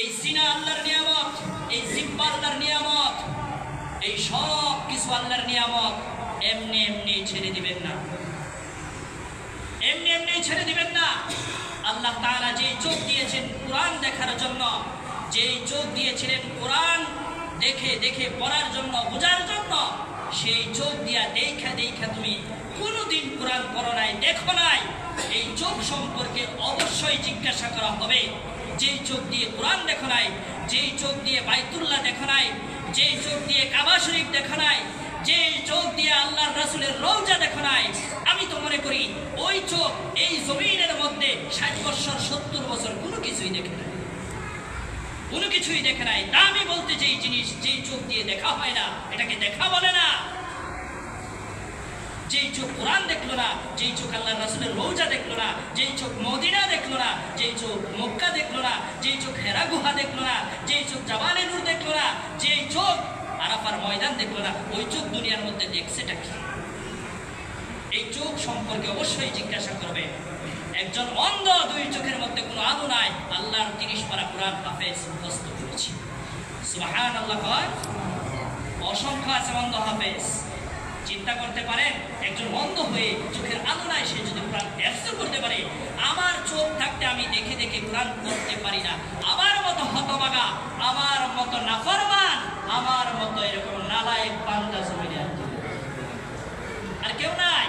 এই সিনা আল্লাহর নিয়ামত, এই জিব্বা আল্লাহর নিয়ামত, এই সব কিছু আল্লাহর নিয়ামত এমনি এমনি ছেড়ে দিবেন না। এমনি এমনি ছেড়ে দিবেন না। আল্লাহ তারা যে চোখ দিয়েছেন কোরআন দেখার জন্য, যেই চোখ দিয়েছিলেন কোরআন দেখে দেখে পড়ার জন্য, বোঝার জন্য সেই চোখ দিয়া দেখা দেখা তুমি কোনোদিন কোরআন পড়ো নাই, দেখো নাই। এই চোখ সম্পর্কে অবশ্যই জিজ্ঞাসা করা হবে। যেই চোখ দিয়ে কোরআন দেখো নাই, যেই চোখ দিয়ে বাইতুল্লাহ দেখো নাই, যেই চোখ দিয়ে কাবা শরীফ দেখো নাই যে চোখ দিয়ে আল্লাহর রাসুলের রৌজা দেখো নাই, আমি তো মনে করি ওই চোখ এই জমিনের মধ্যে ষাট বছর সত্তর বছর কোনো কিছুই দেখে নাই। কোনো কিছুই দেখে নাই। দামি জিনিস যেই চোখ দিয়ে দেখা হয় না, এটাকে দেখা বলে না। যেই চোখ কোরআন দেখল না, যেই চোখ আল্লাহ রাসুলের রৌজা দেখল না, যেই চোখ মদিনা দেখল না, যেই চোখ মক্কা দেখল না, যেই চোখ হেরা গুহা দেখল না, যেই চোখ জাবানে নূর দেখল না, যেই চোখ আরাফার ময়দান দেখল না, ওই চোখ দুনিয়ার মধ্যে দেখছেটা কি? এই চোখ সম্পর্কে অবশ্যই জিজ্ঞাসা করবে। একজন অন্ধ দুই চোখের মধ্যে কোনো আলো নাই, আল্লাহর তিরিশ পারা কোরআন হাফেজ মুখস্থ করেছি। সুবাহান আল্লাহ অসংখ্য আছে অন্ধ হাফেজ। চিন্তা করতে পারেন, একজন অন্ধ হয়ে চোখের আলো নাই সে যদি কোরআন ব্যস্ত করতে পারে, আমার চোখ থাকতে আমি দেখে দেখে কোরআন করতে পারি না। আমার মতো হতবাগা আমার মতো নাফরমান, আমার মতো এরকম নালায়েক বান্দা জমিনে আর কেউ নেই।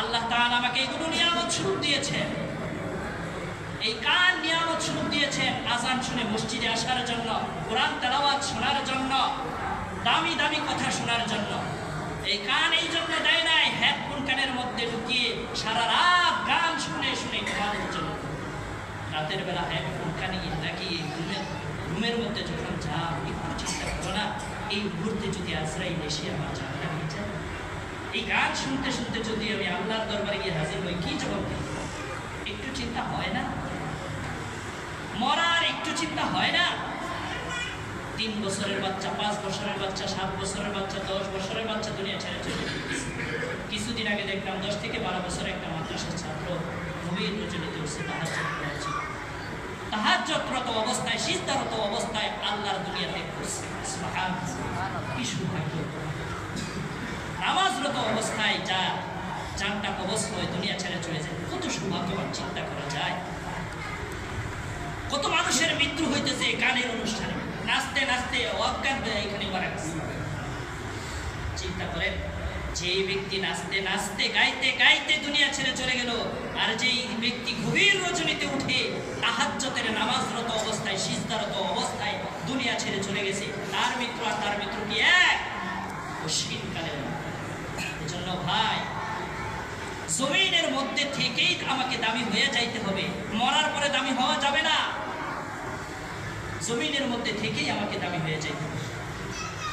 আল্লাহ তাআলা আমাকে এইগুলো নিয়ামত স্বরূপ দিয়েছেন। এই কান নিয়ামত স্বরূপ দিয়েছেন আজান শুনে মসজিদে আসার জন্য, কোরআন তেলাওয়াত শোনার জন্য, দামি দামি কথা শোনার জন্য। এই কান এই জন্য দেয় নাই, হেডফোন কানের মধ্যে ঢুকিয়ে সারা রাত গান শুনে শুনে ঘুমানোর জন্য। রাতের বেলা হেডফোন কানে লাগিয়ে ঘুমের রুমের মধ্যে যখন যা একটু চিন্তা করো না, এই মুহূর্তে যদি আজরাইল এসে আমার জানটা হয়ে যায়। এই গান শুনতে শুনতে যদি আমি আল্লাহর দরবারে গিয়ে হাজির হই, কি জবাব দিই একটু চিন্তা হয় না মরার একটু চিন্তা হয় না তিন বছরের বাচ্চা, পাঁচ বছরের বাচ্চা, সাত বছরের বাচ্চা, দশ বছরের বাচ্চা দুনিয়া ছেড়ে চলে কিছুদিন আগে দেখলাম দশ থেকে বারো বছরের একটা মাদ্রাসার ছাত্র গভীর রজনীতে উঠছে তাহার করেছে। তাহার যত্রত অবস্থায় সিদ্ধারত অবস্থায় আল্লাহর দুনিয়াতে কি অবস্থায় যা চারটা কবচ হয়ে দুনিয়া ছেড়ে চলে যায়, কত সৌভাগ্যবান চিন্তা করা যায়। কত মানুষের মৃত্যু হইতেছে গানের অনুষ্ঠানে। নাচতে নাচতে অজ্ঞান হয়ে এখানে মারা গেছে চিন্তা করেন যে ব্যক্তি নাচতে নাচতে গাইতে গাইতে দুনিয়া ছেড়ে চলে গেল আর যেই ব্যক্তি গভীর রজনীতে উঠে তাহাজ্জতের নামাজরত অবস্থায় সিজদারত অবস্থায় দুনিয়া ছেড়ে চলে গেছে তার মিত্র আর তার মিত্র কি এক? অশ্বিনকালের এজন্য ভাই, জমিনের মধ্যে থেকেই আমাকে দামি হয়ে যাইতে হবে। মরার পরে দামি হওয়া যাবে না। জমিনের মধ্যে থেকেই আমাকে দামি হয়ে যাইতে। হবে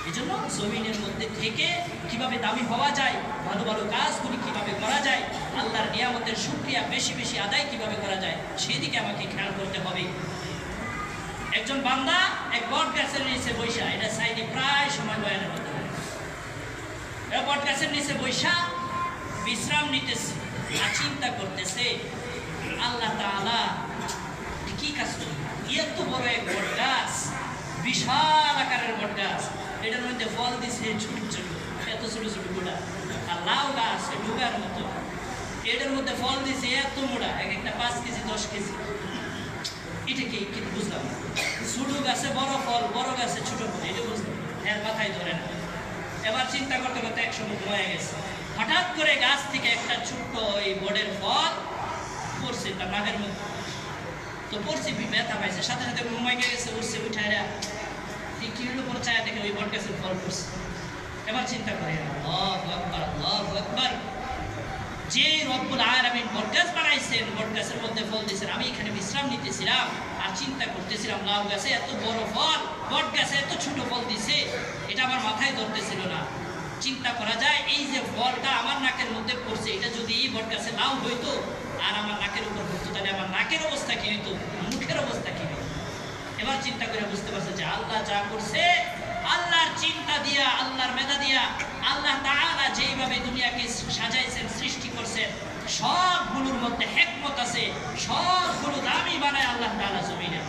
এজন্য জমিনের মধ্যে থেকে কীভাবে দামি হওয়া যায়, ভালো ভালো কাজগুলি কীভাবে করা যায়, আল্লাহর নিয়ামতের সুক্রিয়া বেশি বেশি আদায় কীভাবে করা যায়, সেদিকে আমাকে খেয়াল করতে হবে। একজন বান্দা এক বট গাছের নিচে বৈশা, এটা সাইডে প্রায় সময় বয়ানের। এ বট গাছের নিচে বৈশা, বিশ্রাম নিতেছে, আর চিন্তা করতেছে, আল্লাহ তাআলা কি কাজ এত বড় এক বট বিশাল আকারের বট গাছ এটার মধ্যে ফল দিছে ছোট ছোট, এত ছোট ছোট গোড়া আর লাউ গাছ ডুগার মতো। এটার মধ্যে ফল দিছে এত মোড়া এক একটা পাঁচ কেজি, দশ কেজি। এটা কি? কি বুঝলাম ছোট গাছে বড় ফল, বড় গাছে ছোট ফল, এটা বুঝলাম এর মাথায় ধরে না। এবার চিন্তা করতে করতে একসময় ঘুমায় গেছে। হঠাৎ করে গাছ থেকে একটা ছোট্ট ওই বড়ের ফল পড়ছে তার নাকের মধ্যে। তো পড়ছে ব্যথা পাইছে। সাথে সাথে ঘুমাই গেছে, উঠছে উঠাইরা এই কি হলো দেখে ওই বট গাছের ফল পড়ছে এবার চিন্তা করে যে রব্বুল আলামিন বটগাছ বানাইছেন বটগাছের মধ্যে ফল দিয়েছেন, আমি এখানে বিশ্রাম নিতেছিলাম আর চিন্তা করতেছিলাম, লাউ গাছে এত বড় ফল, বট গাছে এত ছোট ফল দিছে, এটা আমার মাথায় ধরতেছিল না। চিন্তা করা যায়, এই যে ফলটা আমার নাকের মধ্যে পড়ছে, এটা যদি এই বট গাছে লাউ হইতো, আর আমার নাকের উপর পড়তো নাকের অবস্থা কি হইতো? মুখের অবস্থা কি হইতো? এবার চিন্তা করে বুঝতে পারছে যে আল্লাহ যা করছে, আল্লাহর চিন্তা দিয়া, আল্লাহর মেধা দিয়া, আল্লাহ তাআলা যেইভাবে দুনিয়াকে সাজাইছেন, সৃষ্টি করছেন, সবগুলোর মধ্যে হেকমত আছে, সবগুলো দামি বানায় আল্লাহ তাআলা জমিনে